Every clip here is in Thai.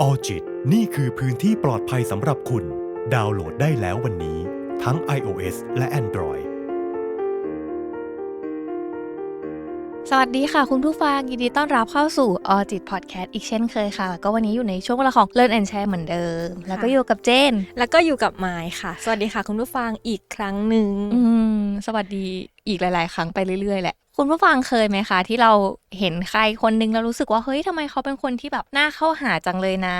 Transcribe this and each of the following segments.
ออจิตนี่คือพื้นที่ปลอดภัยสำหรับคุณ ดาวน์โหลดได้แล้ววันนี้ ทั้ง iOS และ Android สวัสดีค่ะ คุณผู้ฟังยินดีต้อนรับเข้าสู่ออจิตพอดแคสต์อีกเช่นเคยค่ะแล้วก็วันนี้อยู่ในช่วงเวลาของ Learn and Share เหมือนเดิม แล้วก็อยู่กับเจน แล้วก็อยู่กับไมายค่ะ สวัสดีค่ะ คุณผู้ฟังอีกครั้งหนึ่งอืมสวัสดีอีกหลาย ๆ ครั้งไปเรื่อย ๆ แหละ คุณผู้ฟังเคยไหมคะ ที่เราเห็นใครคนนึงแล้วรู้สึกว่าเฮ้ยทำไมเขาเป็นคนที่แบบน่าเข้าหาจังเลยนะ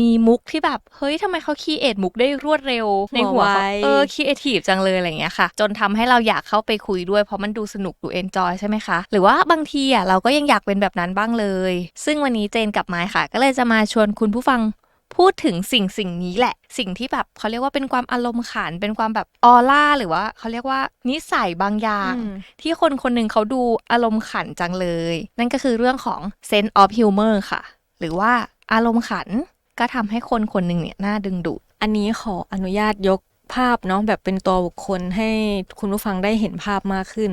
มีมุกที่แบบเฮ้ยทำไมเขาคีเอทมุกได้รวดเร็ว ในหัวเขาเออคีเอทีฟจังเลยอะไรอย่างเงี้ยค่ะ จนทำให้เราอยากเข้าไปคุยด้วยเพราะมันดูสนุกดูเอนจอยใช่ไหมคะ หรือว่าบางทีอะเราก็ยังอยากเป็นแบบนั้นบ้างเลย ซึ่งวันนี้เจนกับไม้ค่ะ ก็เลยจะมาชวนคุณผู้ฟัง พูดถึงสิ่งสิ่งนี้แหละ สิ่งที่แบบเขาเรียกว่าเป็นความอารมณ์ขัน เป็นความแบบออร่าหรือว่าเขาเรียกว่านิสัยบางอย่างอืมที่คนคนหนึ่งเขาดูอารมณ์ขันจังเลย นั่นก็คือเรื่องของ sense of humor ค่ะ หรือว่าอารมณ์ขันก็ทำให้คนคนหนึ่งเนี่ยน่าดึงดูดอันนี้ขออนุญาตยกภาพเนาะแบบเป็นตัวบุคคลให้คุณผู้ฟังได้เห็นภาพมากขึ้น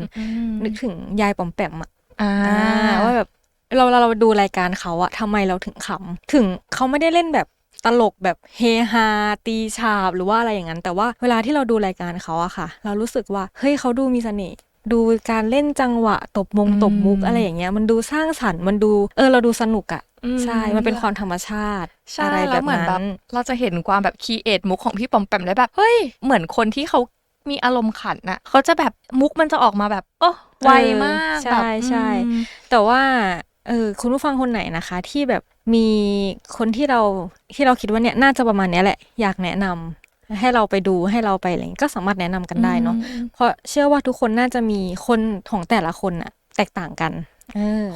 นึกถึงยายปอมแปมอะอ่าอ่าว่าแบบเราเราเราดูรายการเขาอะทำไมเราถึงขำถึงเขาไม่ได้เล่นแบบ ตลกแบบเฮฮาตีฉาบหรือว่าอะไรอย่างนั้น แต่ว่าเวลาที่เราดูรายการเขาอะค่ะ เรารู้สึกว่าเฮ้ยเขาดูมีเสน่ห์ดูการเล่นจังหวะ ตบมงตบมุกอะไรอย่างเงี้ย มันดูสร้างสรรค์มันดูเออเราดูสนุกอะอืมใช่ มันเป็นความธรรมชาติใช่อะไรแบแล้วบเหมือนแบนั้บนเราจะเห็นความแบบคีเอทมุกของพี่ปอมแปมได้แบบเฮ้ยเหมือนคนที่เขามีอารมณ์ขันน่ะเขาจะแบบมุกมันจะออกมาแบบโอ้ไวมากใช่แบบใช่อืมแต่ว่าเออคุณผู้ฟังคนไหนนะคะ ที่แบบ มีคนที่เราที่เราคิดว่าเนี่ยน่าจะประมาณเนี้ยแหละ อยากแนะนำให้เราไปดูให้เราไปอะไรอย่างงี้ก็สามารถแนะนำกันได้เนาะอืมเพราะเชื่อว่าทุกคนน่าจะมีคนของแต่ละคนอะแตกต่างกันเออ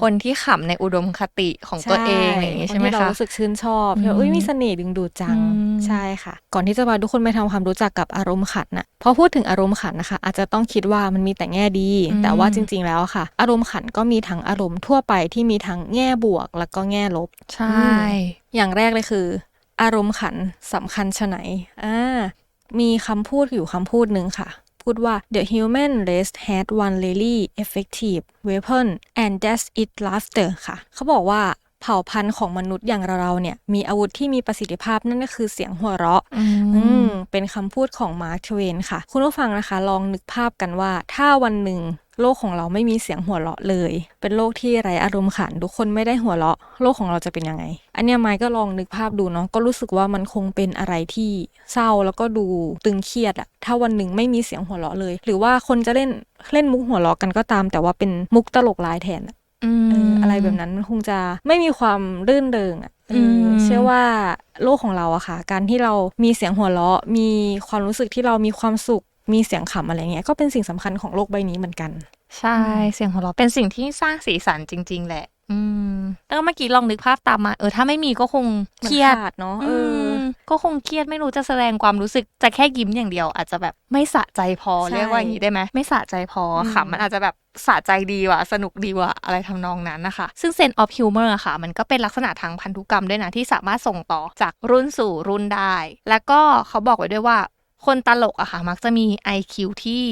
คนที่ขำในอุดมคติของตัวเองอะไรอย่างงี้ใช่ไหมนที่เราคะรู้สึกชื่นชอบอืมที่ว่าเอ้ยมีเสน่ห์ดึงดูดจังอืมใช่ค่ะ ก่อนที่จะพาทุกคนไปทำความรู้จักกับอารมณ์ขันน่ะพอพูดถึงอารมณ์ขันนะคะ อาจจะต้องคิดว่ามันมีแต่แง่ดี แต่ว่าจริง ๆ แล้วอะค่ะ อารมณ์ขันก็มีทั้งอารมณ์ทั่วไปที่มีทั้งแง่บวก แล้วก็แง่ลบ ใช่ อย่างแรกเลยคือ อารมณ์ขันสำคัญชะไหนอ่ามีคำพูดอยู่คำพูดหนึ่งค่ะ พูดว่า the human race had one really effective weapon and that's it laughter ค่ะ เขาบอกว่าเผ่าพันธุ์ของมนุษย์อย่างเราๆเนี่ย มีอาวุธที่มีประสิทธิภาพนั่นก็คือเสียงหัวเราะอือืมมเป็นคำพูดของมาร์คทเวนค่ะ คุณผู้ฟังนะคะ ลองนึกภาพกันว่า ถ้าวันหนึ่ง โลกของเราไม่มีเสียงหัวเราะเลย เป็นโลกที่ไร้อารมณ์ขัน ทุกคนไม่ได้หัวเราะ โลกของเราจะเป็นยังไง อันเนี้ยไมค์ก็ลองนึกภาพดูเนาะ ก็รู้สึกว่ามันคงเป็นอะไรที่เศร้าแล้วก็ดูตึงเครียดอะถ้าวันหนึ่งไม่มีเสียงหัวเราะเลย หรือว่าคนจะเล่นเล่นมุกหัวเราะกันก็ตาม แต่ว่าเป็นมุกตลกร้ายแทนอะอืมเอออะไรแบบนั้นมันคงจะไม่มีความรื่นเริงอะเอออมเชื่อว่าโลกของเราอะค่ะ การที่เรามีเสียงหัวเราะ มีความรู้สึกที่เรามีความสุข มีเสียงขำอะไรเงี้ยก็เป็นสิ่งสำคัญของโลกใบนี้เหมือนกัน ใช่เสียงหัวเราะเป็นสิ่งที่สร้างสีสันจริง ๆ แหละ อืมแล้วเมื่อกี้ลองนึกภาพตามมา เออถ้าไม่มีก็คงเครียดมันขาดเนาะเออือมก็คงเครียดไม่รู้จะแสดงความรู้สึกจะแค่ยิ้มอย่างเดียว อาจจะแบบไม่สะใจพอใช่เรียกว่าอย่างนี้ได้ไหมไม่สะใจพออมค่ะมันอาจจะแบบสะใจดีว่ะสนุกดีว่ะอะไรทำนองนั้นนะคะ ซึ่ง sense of humor อะค่ะ มันก็เป็นลักษณะทางพันธุกรรมด้วยนะ ที่สามารถส่งต่อจากรุ่นสู่รุ่นได้ แล้วก็เขาบอกไว้ด้วยว่า คนตลกอะค่ะ มักจะมี IQ ที่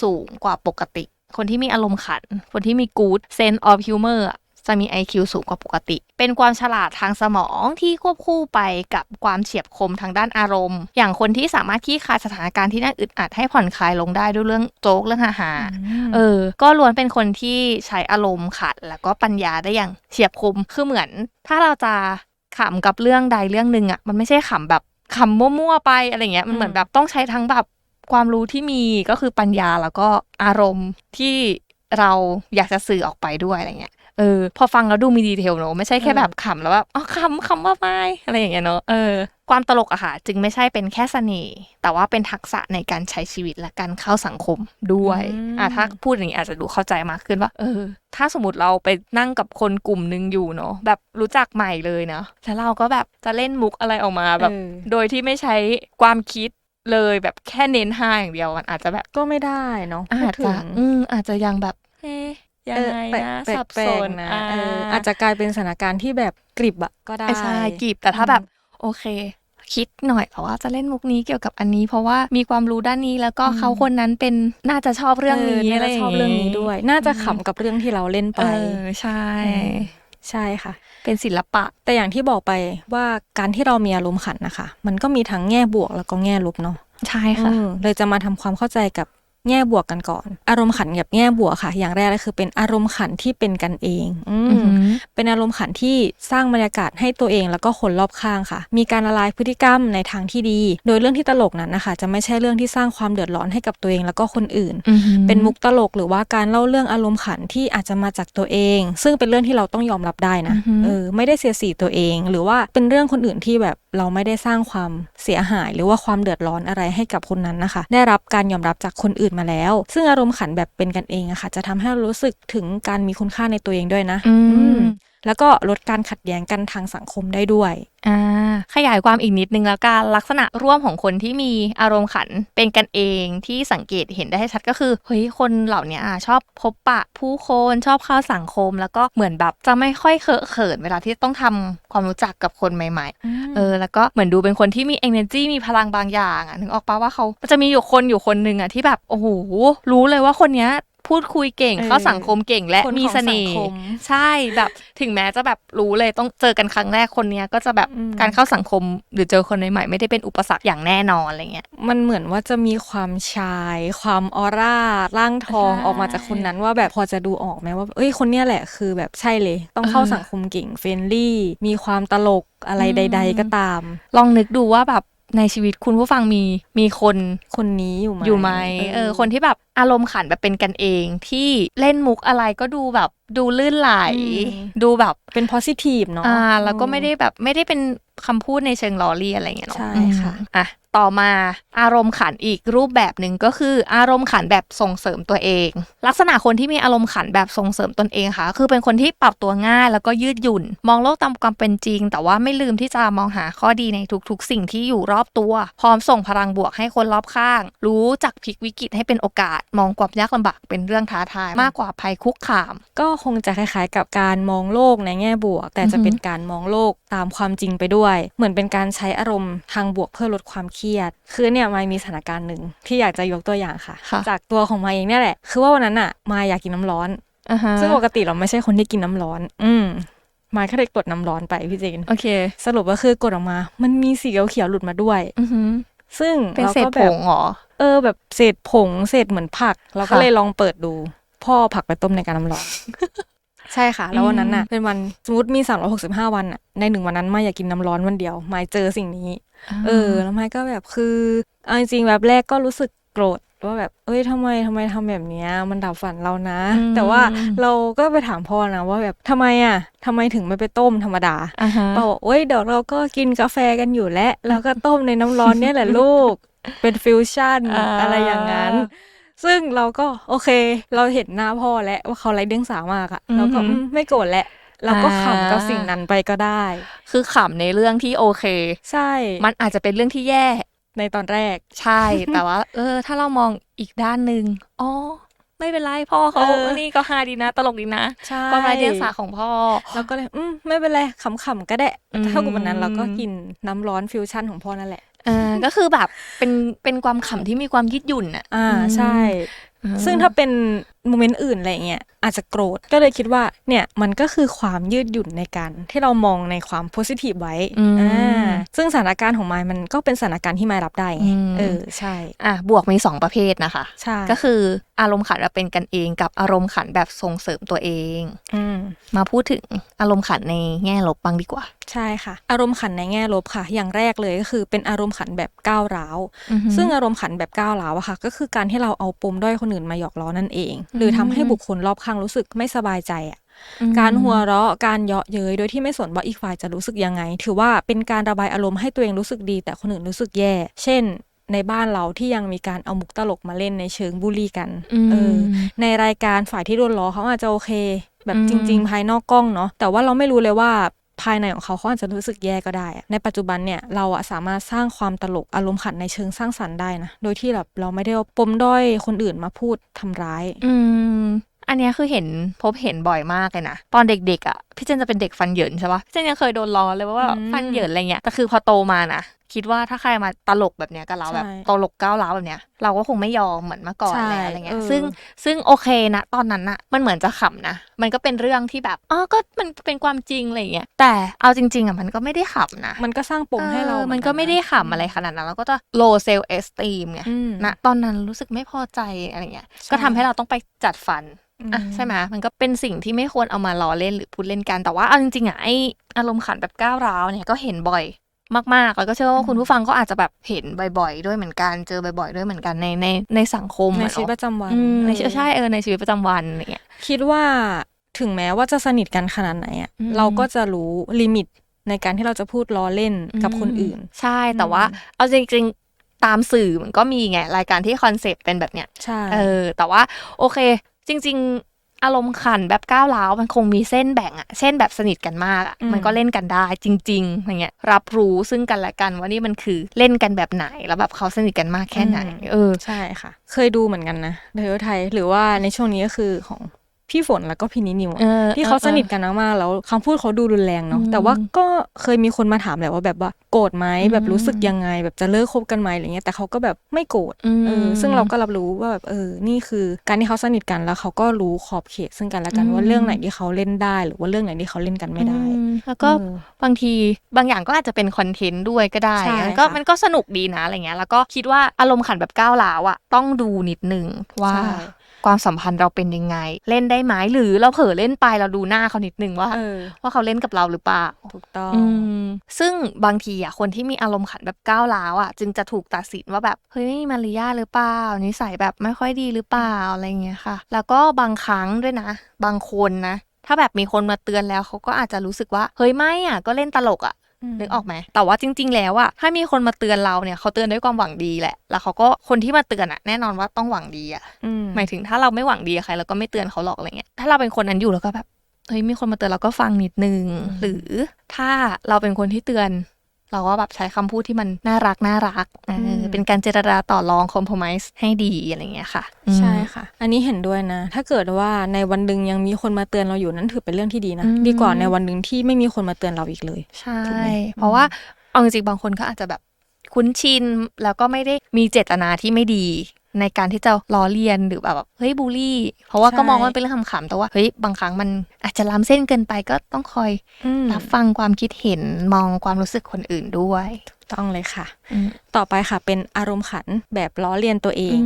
สูงกว่าปกติ คนที่มีอารมณ์ขัน คนที่มี good sense of humor อะจะมี IQ สูงกว่าปกติ เป็นความฉลาดทางสมองที่ควบคู่ไปกับความเฉียบคมทางด้านอารมณ์ อย่างคนที่สามารถขี้คายสถานการณ์ที่น่าอึดอัดให้ผ่อนคลายลงได้ด้วยเรื่องโจ๊กเรื่องฮาฮาๆเออ ก็ล้วนเป็นคนที่ใช้อารมณ์ขันแล้วก็ปัญญาได้อย่างเฉียบคม คือเหมือน ถ้าเราจะขำกับเรื่องใดเรื่องหนึ่งอะ มันไม่ใช่ขำแบบ ขำมั่วๆไปอะไรเงี้ยมันเหมือนแบบต้องใช้ทั้งแบบความรู้ที่มีก็คือปัญญาแล้วก็อารมณ์ที่เราอยากจะสื่อออกไปด้วยอะไรเงี้ย เออ พอฟังแล้วดูมีดีเทลเนอะไม่ใช่แค่เออแบบขำแล้วแบบอ๋อขำขำว่าไม่อะไรอย่างเงี้ยเนอะเออความตลกอะค่ะ จึงไม่ใช่เป็นแค่เสน่ห์แต่ว่าเป็นทักษะในการใช้ชีวิตและการเข้าสังคมด้วยอะถ้าพูดอย่างนี้อาจจะดูเข้าใจมากขึ้นว่า เออ ถ้าสมมติเราไปนั่งกับคนกลุ่มหนึ่งอยู่เนาะแบบรู้จักใหม่เลยเนาะแล้วเราก็แบบจะเล่นมุกอะไรออกมาแบบเออโดยที่ไม่ใช้ความคิดเลยแบบแค่เน้นห้าอย่างเดียวมันอาจจะแบบก็ไม่ได้เนาะอาพูจดถึจะงอืมอาจจะยังแบบเอ๊ะ ยังเออไงแปลกนะแปลกสับแปลสกนนะอ่าเอออาจจะกลายเป็นสถานการณ์ที่แบบกริบอะก็ได้ใช่กีบแต่ถ้าแบบโอเค คิดหน่อยแต่ว่าจะเล่นมุกนี้เกี่ยวกับอันนี้ เพราะว่ามีความรู้ด้านนี้แล้วก็อืมเขาคนนั้นเป็นน่าจะชอบเรื่องนี้น่าอะไรจะย่าชอบเรื่องนี้ด้วย น่าจะขำกับเรื่องที่เราเล่นไปเออใช่อืมใช่ค่ะ เป็นศิลปะ แต่อย่างที่บอกไปว่าการที่เรามีอารมณ์ขันนะคะ มันก็มีทั้งแง่บวกแล้วก็แง่ลบเนาะใช่ค่ะอืมเลยจะมาทำความเข้าใจกับ แง่บวกกันก่อน อารมณ์ขันกับแง่บวกค่ะ อย่างแรกเลยคือเป็นอารมณ์ขันที่เป็นกันเองอืมอือหือเป็นอารมณ์ขันที่สร้างบรรยากาศให้ตัวเองแล้วก็คนรอบข้างค่ะ มีการละลายพฤติกรรมในทางที่ดี โดยเรื่องที่ตลกนั้นนะคะ จะไม่ใช่เรื่องที่สร้างความเดือดร้อนให้กับตัวเองแล้วก็คนอื่นอือหือเป็นมุกตลกหรือว่าการเล่าเรื่องอารมณ์ขันที่อาจจะมาจากตัวเอง ซึ่งเป็นเรื่องที่เราต้องยอมรับได้นะอือหือเออไม่ได้เสียสีตัวเอง หรือว่าเป็นเรื่องคนอื่นที่แบบเราไม่ได้สร้างความเสียหาย หรือว่าความเดือดร้อนอะไรให้กับคนนั้นนะคะ ได้รับการยอมรับจากคนอื่นมาแล้ว ซึ่งอารมณ์ขันแบบเป็นกันเองอะค่ะ จะทำให้เรารู้สึกถึงการมีคุณค่าในตัวเองด้วยนะ อือืมม แล้วก็ลดการขัดแย้งกันทางสังคมได้ด้วยอ่าขยายความอีกนิดนึงแล้วกันลักษณะร่วมของคนที่มีอารมณ์ขันเป็นกันเองที่สังเกตเห็นได้ชัดก็คือเฮ้ยคนเหล่านี้อะชอบพบปะผู้คนชอบเข้าสังคม แล้วก็เหมือนแบบจะไม่ค่อยเคอะเขินเวลาที่ต้องทำความรู้จักกับคนใหม่ๆเออแล้วก็เหมือนดูเป็นคนที่มี energy มีพลังบางอย่างอะนึกออกปะว่าเขาจะมีอยู่คนอยู่คนหนึ่งอะที่แบบโอ้โหรู้เลยว่าคนเนี้ย พูดคุยเก่งเออเข้าสังคมเก่งและคนของมีเสน่ห์สังคมใช่แบบถึงแม้จะแบบรู้เลยต้องเจอกันครั้งแรกคนเนี้ยก็จะแบบอืมการเข้าสังคมหรือเจอคนใหม่ๆไม่ได้เป็นอุปสรรคอย่างแน่นอนอะไรเงี้ยมันเหมือนว่าจะมีความชาย ความออร่าร่างทองใช่ออกมาจากคนนั้นว่าแบบพอจะดูออกไหมว่าเอ้ยคนเนี้ยแหละคือแบบใช่เลย ต้องเข้าเออสังคมเก่งเฟรนลี่ มีความตลกอะไรอืมใด ๆ ก็ตาม ลองนึกดูว่าแบบ ในชีวิตคุณผู้ฟังมีมีคนคนนี้อยู่ไหมอยู่ไหมเออคนที่แบบอารมณ์ขันแบบเป็นกันเองที่เล่นมุกอะไรก็ดูแบบ ดูลื่นไหล ดูแบบเป็น positive เนาะอ่าแล้วก็ไม่ได้แบบไม่ได้เป็นคำพูดในเชิงล้อเลียนอะไรเงี้ยเนาะใช่ค่ะอืมอะต่อมาอารมณ์ขันอีกรูปแบบหนึ่งก็คืออารมณ์ขันแบบส่งเสริมตัวเอง ลักษณะคนที่มีอารมณ์ขันแบบส่งเสริมตนเองค่ะ คือเป็นคนที่ปรับตัวง่ายแล้วก็ยืดหยุ่น มองโลกตามความเป็นจริง แต่ว่าไม่ลืมที่จะมองหาข้อดีในทุกๆ สิ่งที่อยู่รอบตัว พร้อมส่งพลังบวกให้คนรอบข้าง รู้จักพลิกวิกฤตให้เป็นโอกาส มองความยากลำบากเป็นเรื่องท้าทายมากกว่าภัยคุกคาม ก็คงจะคล้ายๆ กับการมองโลกในแง่บวก แต่จะอือฮึเป็นการมองโลกตามความจริงไปด้วย เหมือนเป็นการใช้อารมณ์ทางบวกเพื่อลดความเครียด คือเนี่ยมายมีสถานการณ์หนึ่งที่อยากจะยกตัวอย่างค่ะค่ะจากตัวของมายเองเนี่ยแหละ คือว่าวันนั้นอะมายอยากกินน้ำร้อนอ่าฮะซึ่งปกติเราไม่ใช่คนที่กินน้ำร้อน อืมมายก็เลยกดน้ำร้อนไปพี่เจนโอเค สรุปก็คือกดออกมา มันมีสีเขียวๆหลุดมาด้วย อือหือซึ่งเป็นราเศษก็ผแบบงเหรอเออแบบเศษผงเศษเหมือนผัก เราก็ค่ะเลยลองเปิดดู พ่อผักไปต้มในการน้ำร้อนใช่ค่ะ แล้ววันนั้นน่ะ เป็นวันสมมติมี 365 วันอะ ในหนึ่งวันนั้นมาอยากกินน้ำร้อนวันเดียวมายเจอสิ่งนี้ เออ แล้วมายก็แบบคือเอาจริงๆแบบแรกก็รู้สึกโกรธว่าแบบ เอ้ยทำไมทำไมทำแบบเนี้ย มันดับฝันเรานะอืมแต่ว่าเราก็ไปถามพ่อนะว่าแบบทำไมอะทำไมถึงไม่ไปต้มธรรมดาอ่าฮะป้าบอกโอ้ยเดี๋ยวเราก็กินกาแฟกันอยู่แล้วแล้วก็ต้มในน้ำร้อนเนี่ยแหละลูก เป็นฟิวชั่นอ่าอะไรอย่างนั้น ซึ่งเราก็โอเค เราเห็นหน้าพ่อแล้วว่าเขาไร้เดียงสามากอะเราก็อือหืออืมไม่โกรธแล้วเราก็อ่าขำกับสิ่งนั้นไปก็ได้ คือขำในเรื่องที่โอเค ใช่ มันอาจจะเป็นเรื่องที่แย่ในตอนแรก ใช่ แต่ว่า เออ ถ้าเรามองอีกด้านหนึ่งอ๋อ ไม่เป็นไรพ่อเขาเออนี่ก็ฮาดีนะ ตลกดีนะใช่ความไร้เดียงสาของพ่อเราก็เลย อืม ไม่เป็นไรขำๆก็ได้อืมเท่ากับวันนั้นเราก็กินน้ำร้อนฟิวชั่นของพ่อนั่นแหละเออก็คือแบบเป็นเป็นความขำที่มีความยืดหยุ่นอะอ่าอืมใช่อืมซึ่งถ้าเป็น โมเมนต์อื่นอะไรเงี้ยอาจจะโกรธก็เลยคิดว่าเนี่ยมันก็คือความยืดหยุ่นในการที่เรามองในความโพสิทีฟไว้อืมอ่าซึ่งสถานการณ์ของมายมันก็เป็นสถานการณ์ที่มายรับได้ไงอืมเออใช่อะบวกมีสองประเภทนะคะใช่ก็คืออารมณ์ขันแบบเป็นกันเองกับอารมณ์ขันแบบส่งเสริมตัวเองอืมมาพูดถึงอารมณ์ขันในแง่ลบบ้างดีกว่า ใช่ค่ะ อารมณ์ขันในแง่ลบค่ะ อย่างแรกเลยก็คือเป็นอารมณ์ขันแบบก้าวร้าวอือหือซึ่งอารมณ์ขันแบบก้าวร้าวอะค่ะ ก็คือการที่เราเอาปมด้อยคนอื่นมาหยอกล้อนั่นเองหรือทำให้บุคคลรอบข้างรู้สึกไม่สบายใจอะอืมการหัวเราะการเยาะเย้ยโดยที่ไม่สนว่าอีกฝ่ายจะรู้สึกยังไง ถือว่าเป็นการระบายอารมณ์ให้ตัวเองรู้สึกดี แต่คนอื่นรู้สึกแย่ เช่นในบ้านเราที่ยังมีการเอามุกตลกมาเล่นในเชิงบูลลี่กันมเออในรายการฝ่ายที่โดนล้อเขาอาจจะโอเค แบบอืมจริง ๆ ภายนอกกล้องเนาะแต่ว่าเราไม่รู้เลยว่า ภายในของเขาเขาอาจจะรู้สึกแย่ก็ได้อะในปัจจุบันเนี่ยเราอะสามารถสร้างความตลกอารมณ์ขันในเชิงสร้างสรรค์ได้นะ โดยที่แบบเราไม่ได้เอาปมด้อยคนอื่นมาพูดทำร้าย อืมอันเนี้ยคือเห็นพบเห็นบ่อยมากเลยนะ ตอนเด็กๆอะพี่เจนจะเป็นเด็กฟันเหยินใช่ปะพี่เจนยังเคยโดนล้อเลยว่าอืมฟันเหยินอะไรเงี้ยแต่คือพอโตมานะ คิดว่าถ้าใครมาตลกแบบเนี้ยกับเราใช่แบบตลกก้าวร้าวแบบเนี้ย เราก็คงไม่ยอมเหมือนเมื่อก่อนใช่แล้วอะไรเงี้ยเออซึ่งซึ่งโอเคนะ ตอนนั้นน่ะมันเหมือนจะขำนะ มันก็เป็นเรื่องที่แบบอ๋อก็มันเป็นความจริงอะไรเงี้ยแต่เอาจริง ๆอะมันก็ไม่ได้ขำนะ มันก็สร้างปมให้เราออเหมันอก็ไม่ได้นะขำอะไรขนาดนั้นแล้วก็จะ low self esteem ไงอืมณตอนนั้นรู้สึกไม่พอใจอะไรเงี้ยใช่ก็ทำให้เราต้องไปจัดฟันอืมอะใช่ไหมมันก็เป็นสิ่งที่ไม่ควรเอามาล้อเล่นหรือพูดเล่นกันแต่ว่าเอาจริงๆอะไออารมณ์ขันแบบก้าวร้าวเนี่ยก็เห็นบ่อย มากๆ แล้วก็เชื่อว่าคุณผู้ฟังก็อาจจะแบบเห็นบ่อยๆ ด้วยเหมือนกันเจอบ่อยๆ ด้วยเหมือนกันในในในสังคมในอะชีวิตปเนาะระจำวันอืมในเออใช่เออในชีวิตประจำวันอะไรเงี้ยคิดว่าถึงแม้ว่าจะสนิทกันขนาดไหนอะอืมเราก็จะรู้ลิมิตในการที่เราจะพูดล้อเล่นกับคนอื่น ใช่แต่อืมว่า เอาจริงๆตามสื่อมันก็มีไงรายการที่คอนเซปต์เป็นแบบเนี้ยใช่เออแต่ว่าโอเค จริง ๆ อารมณ์ขันแบบก้าวร้าวมันคงมีเส้นแบ่งอะเช่นแบบสนิทกันมากอะมันก็เล่นกันได้จริงๆอย่างเงี้ยรับรู้ซึ่งกันและกันว่านี่มันคือเล่นกันแบบไหนแล้วแบบเขาสนิทกันมากแค่ไหน เออใช่ค่ะ เคยดูเหมือนกันนะเดอไทยหรือว่าในช่วงนี้ก็คือของ พี่ฝนแล้วก็พี่นินิวอะเออที่เขาสนิทกันมากๆแล้วคำพูดเขาดูรุนแรงเนาะอืมแต่ว่าก็เคยมีคนมาถามแหละว่าแบบว่าโกรธไหมอืมแบบรู้สึกยังไง แบบจะเลิกคบกันไหมอะไรเงี้ยแต่เขาก็แบบไม่โกรธอืมเออซึ่งเราก็รับรู้ว่าแบบเออนี่คือการที่เขาสนิทกันแล้วเขาก็รู้ขอบเขตซึ่งกันและกันอืมว่าเรื่องไหนที่เขาเล่นได้ หรือว่าเรื่องไหนที่เขาเล่นกันไม่ได้อืมแล้วก็เออบางทีบางอย่างก็อาจจะเป็นคอนเทนต์ด้วยก็ได้ใช่แล้วก็ค่ะมันก็สนุกดีนะอะไรเงี้ยแล้วก็คิดว่าอารมณ์ขันแบบก้าวร้าวอะต้องดูนิดนึงว่าใช่ ความสัมพันธ์เราเป็นยังไง เล่นได้ไหมหรือเราเผลอเล่นไปเราดูหน้าเขานิดนึงว่าเออว่าเขาเล่นกับเราหรือเปล่าถูกต้องอืมซึ่งบางทีอะคนที่มีอารมณ์ขันแบบก้าวร้าวอะจึงจะถูกตัดสินว่าแบบเฮ้ยไม่มีมารยาทหรือเปล่านิสัยแบบไม่ค่อยดีหรือเปล่าอะไรเงี้ยค่ะ แล้วก็บางครั้งด้วยนะ บางคนนะถ้าแบบมีคนมาเตือนแล้วเขาก็อาจจะรู้สึกว่า เฮ้ยไม่อะก็เล่นตลกอะ นึกออกไหมแต่ว่าจริง ๆ แล้วอะถ้ามีคนมาเตือนเราเนี่ยเขาเตือนด้วยความหวังดีแหละ แล้วเขาก็คนที่มาเตือนอะแน่นอนว่าต้องหวังดีอะอืมหมายถึงถ้าเราไม่หวังดีกับใครเราก็ไม่เตือนเขาหรอกอะไรเงี้ยถ้าเราเป็นคนนั้นอยู่แล้วก็แบบเฮ้ยมีคนมาเตือนเราก็ฟังนิดนึง หรือถ้าเราเป็นคนที่เตือน เราก็แบบใช้คำพูดที่มันน่ารักน่ารักเอออเป็นการเจรจาต่อรองคอม p r o m i s e ให้ดีอะไรเงี้ยค่ะ ใช่ค่ะ อันนี้เห็นด้วยนะ ถ้าเกิดว่าในวันหนึ่งยังมีคนมาเตือนเราอยู่นั่นถือเป็นเรื่องที่ดีนะอืมดีกว่าในวันหนึ่งที่ไม่มีคนมาเตือนเราอีกเลย ใช่ถูกไหมเพราะว่าเอาจริงๆบางคนก็อาจจะแบบคุ้นชินแล้วก็ไม่ได้มีเจตนาที่ไม่ดี ในการที่จะล้อเลียนหรือแบบเฮ้ยบูลลี่ เพราะว่าก็มองว่ามันเป็นเรื่องขำๆแต่ว่าเฮ้ยบางครั้งมันอาจจะล้ำเส้นเกินไปก็ต้องคอยอืมรับฟังความคิดเห็นมองความรู้สึกคนอื่นด้วยต้องเลยค่ะอืมต่อไปค่ะเป็นอารมณ์ขันแบบล้อเลียนตัวเอง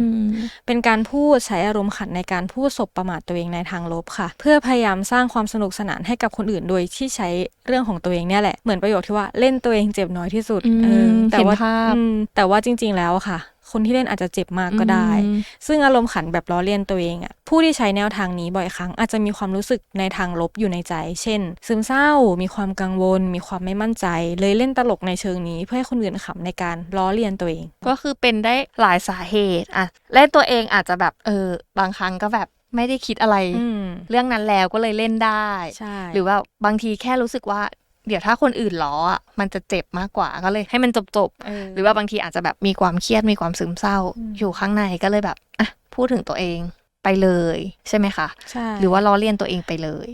เป็นการพูดใช้อารมณ์ขันในการพูดสบประมาทตัวเองในทางลบค่ะ เพื่อพยายามสร้างความสนุกสนานให้กับคนอื่นโดยที่ใช้เรื่องของตัวเองเนี่ยแหละ เหมือนประโยคที่ว่าเล่นตัวเองเจ็บน้อยที่สุดอืมเออแต่ว่าเห็นภาพอืมแต่ว่าจริง ๆแล้วอะค่ะ คนที่เล่นอาจจะเจ็บมากก็ได้อืมซึ่งอารมณ์ขันแบบล้อเลียนตัวเองอะผู้ที่ใช้แนวทางนี้บ่อยครั้งอาจจะมีความรู้สึกในทางลบอยู่ในใจ เช่น ซึมเศร้า มีความกังวล มีความไม่มั่นใจ เลยเล่นตลกในเชิงนี้ เพื่อให้คนอื่นขำในการล้อเลียนตัวเอง ก็คือเป็นได้หลายสาเหตุอะเล่นตัวเองอาจจะแบบเออบางครั้งก็แบบไม่ได้คิดอะไรอืมเรื่องนั้นแล้วก็เลยเล่นได้ใช่หรือว่าบางทีแค่รู้สึกว่า เดี๋ยวถ้าคนอื่นล้ออะมันจะเจ็บมากกว่าก็เลยให้มันจบจบๆเออหรือว่าบางทีอาจจะแบบมีความเครียดมีความซึมเศร้าอืมอยู่ข้างในก็เลยแบบอะพูดถึงตัวเองไปเลยใช่ไหมคะใช่หรือว่าล้อเลียนตัวเองไปเลย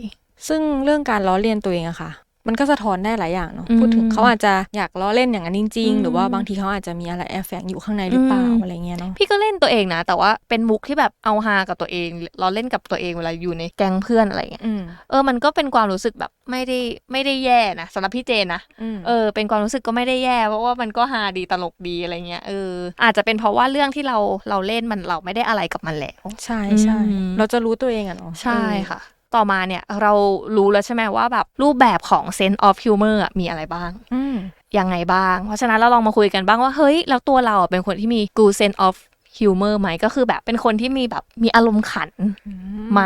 ซึ่งเรื่องการล้อเลียนตัวเองอะค่ะ มันก็สะท้อนได้หลายอย่างเนาะอืมพูดถึงเขาอาจจะอยากล้อเล่นอย่างนั้นจริงอืมๆหรือว่าบางทีเขาอาจจะมีอะไรแอบแฝงอยู่ข้างในหรือเปล่าอืมอะไรเงี้ยเนาะพี่ก็เล่นตัวเองนะ แต่ว่าเป็นมุกที่แบบเอาฮากับตัวเองล้อเล่นกับตัวเองเวลาอยู่ในแก๊งเพื่อนอะไรเงี้ยอืมเออมันก็เป็นความรู้สึกแบบไม่ได้ไม่ได้แย่นะสำหรับพี่เจนนะอืมเออ เป็นความรู้สึกก็ไม่ได้แย่เพราะว่ามันก็ฮาดีตลกดีอะไรเงี้ยเอออาจจะเป็นเพราะว่าเรื่องที่เราเราเล่นมันเราไม่ได้อะไรกับมันแล้ว ใช่ใช่อืมเราจะรู้ตัวเองอะเนาะใช่เออค่ะ ต่อมาเนี่ยเรารู้แล้วใช่ไหมว่าแบบรูปแบบของ sense of humor อะมีอะไรบ้างอืมยังไงบ้าง เพราะฉะนั้นเราลองมาคุยกันบ้างว่า เฮ้ย แล้วตัวเราอะเป็นคนที่มี good sense of humor ไหมก็คือแบบเป็นคนที่มีแบบมีอารมณ์ขันไหม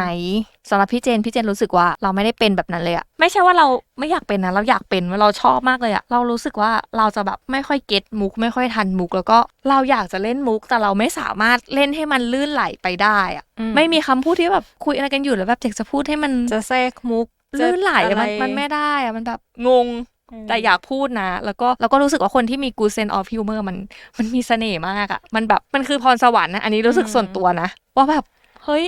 สำหรับพี่เจนพี่เจนรู้สึกว่าเราไม่ได้เป็นแบบนั้นเลยอะไม่ใช่ว่าเราไม่อยากเป็นนะเราอยากเป็นเราชอบมากเลยอะเรารู้สึกว่าเราจะแบบไม่ค่อยเก็ตมุก ไม่ค่อยทันมุก แล้วก็เราอยากจะเล่นมุก แต่เราไม่สามารถเล่นให้มันลื่นไหลไปได้อะอืมไม่มีคำพูดที่แบบคุยอะไรกันอยู่แล้วแบบเด็กจะพูดให้มันจะแทรกมุกลื่นไหลอะมันจะมันไม่ได้อะมันแบบงงเออ แต่อยากพูดนะ แล้วก็แล้วก็รู้สึกว่าคนที่มี good sense of humor มันมันมีเสน่ห์มากอะมันแบบมันคือพรสวรรค์นะ อันนี้รู้สึกส่วนตัวนะ ว่าแบบ เฮ้ย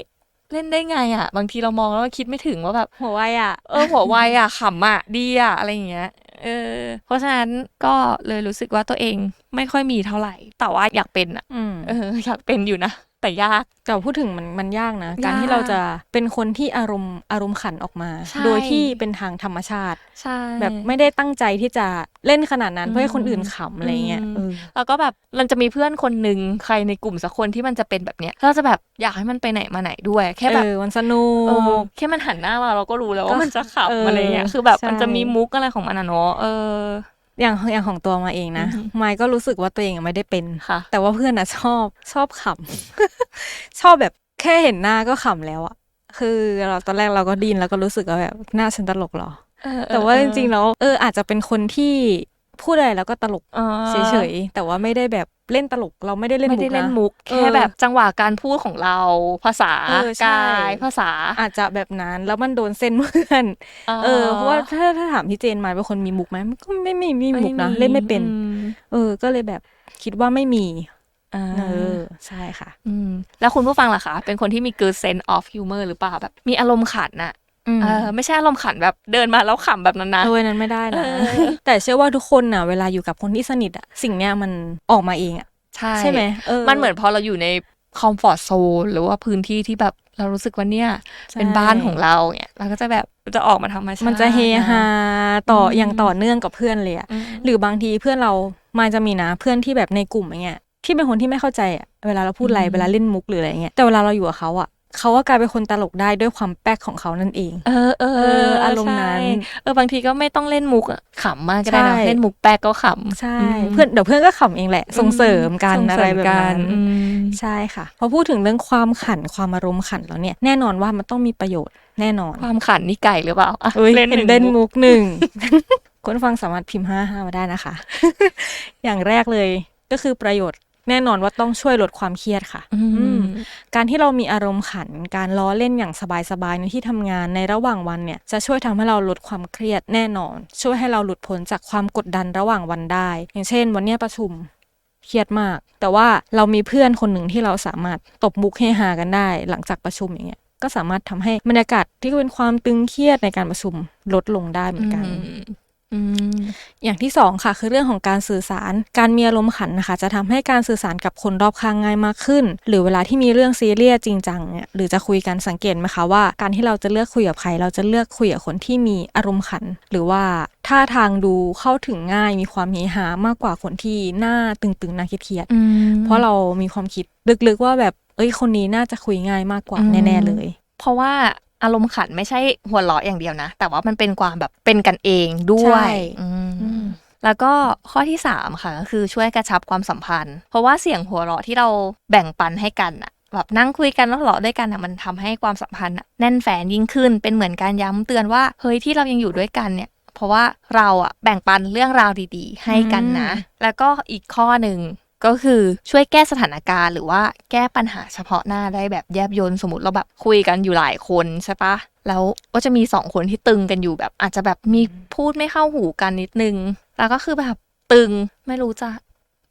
เล่นได้ไงอะบางทีเรามองแล้วเราคิดไม่ถึงว่าแบบ หัวไวอะเออหัวไวอะขำอะดีอะอะไรอย่างเงี้ยเออเพราะฉะนั้นก็เลยรู้สึกว่าตัวเองไม่ค่อยมีเท่าไหร่ แต่ว่าอยากเป็นอะอืมเอออยากเป็นอยู่นะ แต่ยากแต่พูดถึงมันมันยากนะยากการที่เราจะเป็นคนที่อารมณ์อารมณ์ขันออกมาใช่โดยที่เป็นทางธรรมชาติใช่แบบไม่ได้ตั้งใจที่จะเล่นขนาดนั้นอืมเพื่อให้คนอื่นขำอะไรเงี้ยอืมเออแล้วก็แบบมันจะมีเพื่อนคนหนึ่งใครในกลุ่มสักคนที่มันจะเป็นแบบเนี้ยเราจะแบบอยากให้มันไปไหนมาไหนด้วย แค่แบบเออมันสนุเออกแค่มันหันหน้ามาเราก็รู้แล้วว่าก็มันจะขับเออออะไรเงี้ยคือแบบใช่มันจะมีมุกอะไรของมันอะเนาะเออ อย่างอย่างของตัวมาเองนะอือฮึไมค์ก็รู้สึกว่าตัวเองอะไม่ได้เป็นค่ะแต่ว่าเพื่อนอะชอบชอบขำชอบแบบแค่เห็นหน้าก็ขำแล้วอะคือเราตอนแรกเราก็ดินแล้วก็รู้สึกว่าแบบหน้าฉันตลกเหรอแต่ว่าจริงๆแล้วเอออาจจะเป็นคนที่ พูดอะไรแล้วก็ตลกเฉยๆแต่ว่าไม่ได้แบบเล่นตลกเราไม่ได้เล่นไม่มุได้กเล่นนะมุกเออแค่แบบจังหวะการพูดของเรา ภาษาเออใช่กายภาษาอาจจะแบบนั้นแล้วมันโดนเส้นเพื่อนเออเพราะว่าถ้าถ้าถามพี่เจนมาเป็นคนมีมุกไหมมันก็ไม่ไม่มีมุกนะเล่นไม่เป็นอืมเออ ก็เลยแบบคิดว่าไม่มีอ่าเออใช่ค่ะ อืมแล้วคุณผู้ฟังล่ะคะ เป็นคนที่มี good sense of humor หรือเปล่าแบบ มีอารมณ์ขันน่ะ เออไม่ใช่อารมณ์ขันแบบเดินมาแล้วขำแบบนั้นนะเออนั้นไม่ได้นะเออแต่เชื่อว่าทุกคนน่ะเวลาอยู่กับคนที่สนิทอะสิ่งเนี้ยมันออกมาเองอะใช่ใช่ไหมเออมันเหมือนพอเราอยู่ในคอมฟอร์ z โซนหรือว่าพื้นที่ที่แบบเรารู้สึกว่าเนี่ยใช่เป็นบ้านของเราเนี่ยเราก็จะแบบจะออกมาธรรมชาติมันจะเฮฮาต่ออมอย่างต่อเนื่องกับเพื่อนเลยอะอืมหรือบางทีเพื่อนเรามาจะมีนะเพื่อนที่แบบในกลุ่มอย่างเงี้ยที่เป็นคนที่ไม่เข้าใจอะเวลาเราพูดอะไรเวลาเล่นมุกหรืออะไรเงี้ยแต่เวลาเราอยู่กับเขาอะ เขาก็กลายเป็นคนตลกได้ด้วยความแป๊กของเขานั่นเอง เออเออเอออารมณ์นั้นใช่เออบางทีก็ไม่ต้องเล่นมุกอะขำมากก็ได้นะใช่เล่นมุกแป๊กก็ขำใช่มเพื่อนเดี๋ยวเพื่อนก็ขำเองแหละ ส่งเสริมกันส่งอะเสไรริมแบบกันั้นอืมใช่ค่ะ พอพูดถึงเรื่องความขันความอารมณ์ขันแล้วเนี่ยแน่นอนว่ามันต้องมีประโยชน์แน่นอน ความขันนี่ไก่หรือเปล่าอะเอ้ยเล่นเห็นหนึ่งเล่นมุกมุกหนึ่งคนฟังสามารถพิมพ์ห้าห้ามาได้นะคะ อย่างแรกเลยก็คือประโยชน์ แน่นอนว่าต้องช่วยลดความเครียดค่ะอือืมมการที่เรามีอารมณ์ขัน การล้อเล่นอย่างสบายๆในที่ทำงานในระหว่างวันเนี่ยจะช่วยทำให้เราลดความเครียดแน่นอน ช่วยให้เราหลุดพ้นจากความกดดันระหว่างวันได้ อย่างเช่น วันเนี้ยประชุมเครียดมาก แต่ว่าเรามีเพื่อนคนหนึ่งที่เราสามารถตบมุกเฮฮากันได้ หลังจากประชุมอย่างเงี้ยก็สามารถทำให้บรรยากาศที่เป็นความตึงเครียดในการประชุมลดลงได้เหมือนกัน อืมอย่างที่สองค่ะคือเรื่องของการสื่อสาร การมีอารมณ์ขันนะคะ จะทำให้การสื่อสารกับคนรอบข้างง่ายมากขึ้น หรือเวลาที่มีเรื่องซีเรียสจริงจังเนี่ยหรือจะคุยกันสังเกตไหมคะว่าการที่เราจะเลือกคุยกับใคร เราจะเลือกคุยกับคนที่มีอารมณ์ขัน หรือว่าท่าทางดูเข้าถึงง่ายมีความเฮฮามากกว่าคนที่หน้าตึงๆน่าเครียดๆอืมเพราะเรามีความคิดลึกๆว่าแบบเอ้ยคนนี้น่าจะคุยง่ายมากกว่าอืมแน่ๆเลย เพราะว่า อารมณ์ขันไม่ใช่หัวเราะอย่างเดียวนะ แต่ว่ามันเป็นความแบบเป็นกันเองด้วใช่ยอืมแล้วก็ข้อที่สามค่ะก็คือช่วยกระชับความสัมพันธ์ เพราะว่าเสียงหัวเราะที่เราแบ่งปันให้กันอะแบบนั่งคุยกันแล้วหัวเราะด้วยกันอะมันทำให้ความสัมพันธ์อะแน่นแฟนยิ่งขึ้น เป็นเหมือนการย้ำเตือนว่าเฮ้ยที่เรายังอยู่ด้วยกันเนี่ย เพราะว่าเราอะแบ่งปันเรื่องราวดีๆ ให้กันนะ แล้วก็อีกข้อหนึ่ง ก็คือช่วยแก้สถานการณ์หรือว่าแก้ปัญหาเฉพาะหน้าได้แบบแยบยลสมมติเราแบบคุยกันอยู่หลายคนใช่ปะแล้วก็จะมีสองคนที่ตึงกันอยู่แบบ อาจจะแบบมีพูดไม่เข้าหูกันนิดนึง แล้วก็คือแบบตึงไม่รู้จะ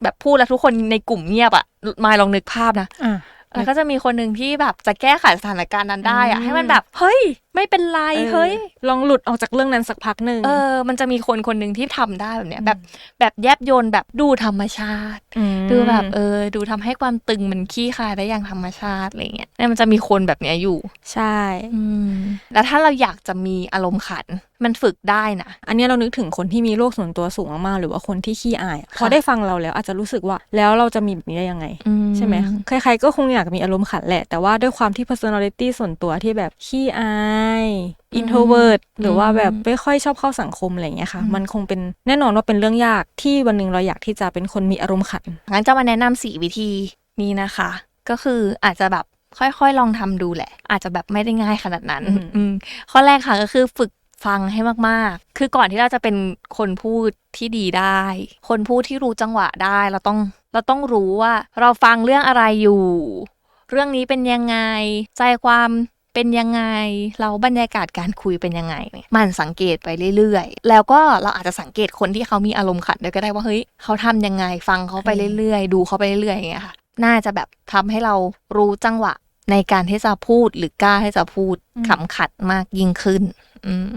แบบพูดแล้วทุกคนในกลุ่มเงียบอะมายลองนึกภาพนะอะแล้วก็จะมีคนหนึ่งที่แบบจะแก้ไขสถานการณ์นั้นได้อะอืมให้มันแบบเฮ้ยไม่เป็นไรเฮ้ยลองหลุดออกจากเรื่องนั้นสักพักหนึ่งเออ มันจะมีคนคนหนึ่งที่ทำได้แบบเนี้ยแบบแบบแยบยนแบบดูธรรมชาติมดูแบบเออ ดูทำให้ความตึงมันขี้คายได้อย่างธรรมชาติอะไรเงี้ยเนี่ยมันจะมีคนแบบเนี้ยอยู่ ใช่อืมแล้วถ้าเราอยากจะมีอารมณ์ขันมันฝึกได้นะ อันเนี้ยเรานึกถึงคนที่มีโรคส่วนตัวสูงมากๆ หรือว่าคนที่ขี้อายค่ะพอได้ฟังเราแล้วอาจจะรู้สึกว่า แล้วเราจะมีแบบนี้ได้ยังไงอืใช่ไหมใครๆก็คงอยากมีอารมณ์ขันแหละ แต่ว่าด้วยความที่ personality ส่วนตัวที่แบบขี้อาย introvert หรือว่าแบบไม่ค่อยชอบเข้าสังคมอะไรอย่างเงี้ยค่ะ มันคงเป็นแน่นอนว่าเป็นเรื่องยากที่วันหนึ่งเราอยากที่จะเป็นคนมีอารมณ์ขัน งั้นจะมาแนะนำสี่วิธีนี้นะคะ ก็คืออาจจะแบบค่อยๆ ลองทำดูแหละ อาจจะแบบไม่ได้ง่ายขนาดนั้นอืมอืมข้อแรกค่ะก็คือฝึกฟังให้มากๆ คือก่อนที่เราจะเป็นคนพูดที่ดีได้ คนพูดที่รู้จังหวะได้ เราต้องเราต้องรู้ว่าเราฟังเรื่องอะไรอยู่ เรื่องนี้เป็นยังไง ใจความ เป็นยังไงเราบรรยากาศการคุยเป็นยังไงเนี่ยมันสังเกตไปเรื่อยๆ แล้วก็เราอาจจะสังเกตคนที่เขามีอารมณ์ขันด้วยก็ได้ว่าเฮ้ยเขาทำยังไงฟังเขาไปเรื่อยๆ ดูเขาไปเรื่อยๆอย่างเงี้ยค่ะ น่าจะแบบทำให้เรารู้จังหวะในการที่จะพูดหรือกล้าที่จะพูดอืมขำขัดมากยิ่งขึ้น อืม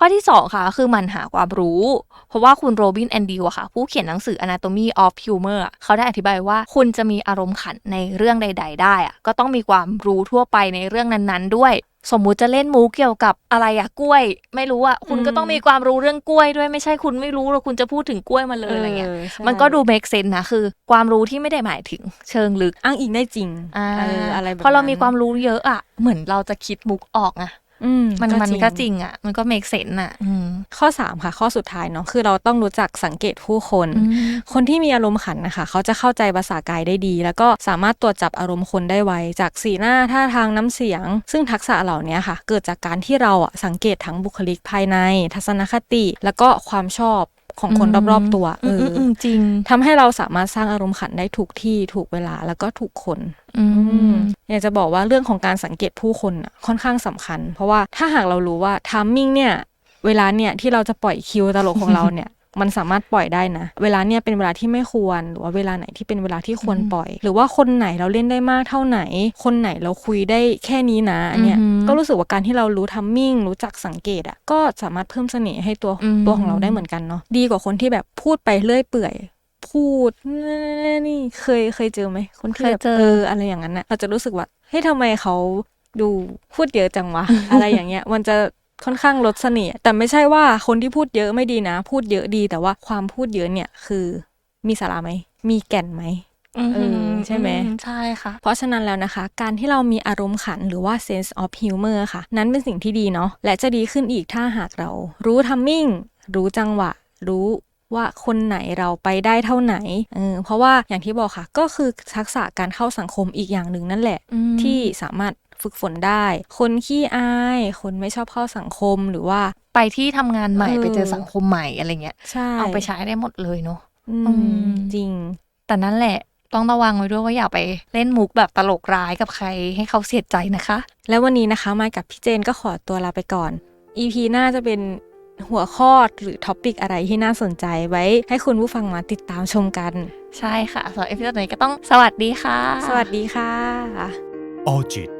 ข้อที่ 2 ค่ะ คือหมันหาความรู้ เพราะว่าคุณโรบินแอนดิวอะค่ะ ผู้เขียนหนังสือ Anatomy of Humor อะเขาได้อธิบายว่าคุณจะมีอารมณ์ขันในเรื่องใด ๆ ได้อะก็ต้องมีความรู้ทั่วไปในเรื่องนั้นๆ ด้วย สมมุติจะเล่นมูเกี่ยวกับอะไรอะกล้วย ไม่รู้อะคุณก็ต้องมีความรู้เรื่องกล้วยด้วยไม่ใช่คุณไม่รู้แล้วคุณจะพูดถึงกล้วยมาเลยอะไรเงี้ยใช่มันก็ดู make sense นะคือ ความรู้ที่ไม่ได้หมายถึงเชิงลึกอ้างอิงได้จริงอ่าเอออะไรแบบพอเรามีนั้นความรู้เยอะอะเหมือนเราจะคิดมุกออกอะอื มมันมันก็จริงอะมันก็ make sense อะอืมข้อ3ค่ะ ข้อสุดท้ายเนาะคือเราต้องรู้จักสังเกตผู้คนอืมคนที่มีอารมณ์ขันนะคะ เขาจะเข้าใจภาษากายได้ดี แล้วก็สามารถตรวจจับอารมณ์คนได้ไว จากสีหน้าท่าทางน้ำเสียง ซึ่งทักษะเหล่านี้ค่ะ เกิดจากการที่เราอะสังเกตทั้งบุคลิกภายใน ทัศนคติ แล้วก็ความชอบ ของคนอืมรอบๆตัวเออมมจริงทำให้เราสามารถสร้างอารมณ์ขันได้ถูกที่ถูกเวลาแล้วก็ถูกคนอืมอยากจะบอกว่าเรื่องของการสังเกตผู้คนน่ะค่อนข้างสำคัญ เพราะว่าถ้าหากเรารู้ว่าทามมิ่งเนี่ยเวลาเนี่ยที่เราจะปล่อยคิวตลกของเราเนี่ย มันสามารถปล่อยได้นะ เวลาเนี่ยเป็นเวลาที่ไม่ควร หรือว่าเวลาไหนที่เป็นเวลาที่ควรปล่อย หรือว่าคนไหนเราเล่นได้มากเท่าไหน คนไหนเราคุยได้แค่นี้นะอันเนี่ยอือหือก็รู้สึกว่าการที่เรารู้ทัมมิ่งรู้จักสังเกตอะก็สามารถเพิ่มเสน่ห์ให้ตัวอืมตัวของเราได้เหมือนกันเนาะดีกว่าคนที่แบบพูดไปเรื่อยเปื่อยพูดนี่เคยเคยเจอไหมคนที่แบบเคยเจอเอออะไรอย่างนั้นน่ะเราจะรู้สึกว่าเฮ้ยทำไมเขาดูพูดเยอะจังวะ อะไรอย่างเงี้ย มันจะ ค่อนข้างลดเสน่ห์แต่ไม่ใช่ว่าคนที่พูดเยอะไม่ดีนะ พูดเยอะดี แต่ว่าความพูดเยอะเนี่ยคือมีสาระไหม มีแก่นไหมเออใช่ไหมอืใช่ค่ะ เพราะฉะนั้นแล้วนะคะ การที่เรามีอารมณ์ขันหรือว่า sense of humor ค่ะ นั้นเป็นสิ่งที่ดีเนาะและจะดีขึ้นอีกถ้าหากเรา รู้ทัมมิ่งรู้จังหวะ รู้ว่าคนไหนเราไปได้เท่าไหนเออเพราะว่าอย่างที่บอกค่ะ ก็คือทักษะการเข้าสังคมอีกอย่างหนึ่งนั่นแหละอืมที่สามารถ ฝึกฝนได้ คนขี้อาย คนไม่ชอบเข้าสังคมหรือว่า ไปที่ทำงานใหม่เออไปเจอสังคมใหม่อะไรเงี้ยใช่เอาไปใช้ได้หมดเลยเนาะอือืมมจริง แต่นั่นแหละต้องระวังไว้ด้วยว่าอย่าไปเล่นมุกแบบตลกร้ายกับใครให้เขาเสียใจนะคะ แล้ววันนี้นะคะมากับพี่เจนก็ขอตัวลาไปก่อน EP หน้าจะเป็นหัวข้อหรือท็อปิกอะไรที่น่าสนใจไว้ให้คุณผู้ฟังมาติดตามชมกัน ใช่ค่ะสำหรับเอพิโซดนี้ก็ต้องสวัสดีค่ะ สวัสดีค่ะออจิต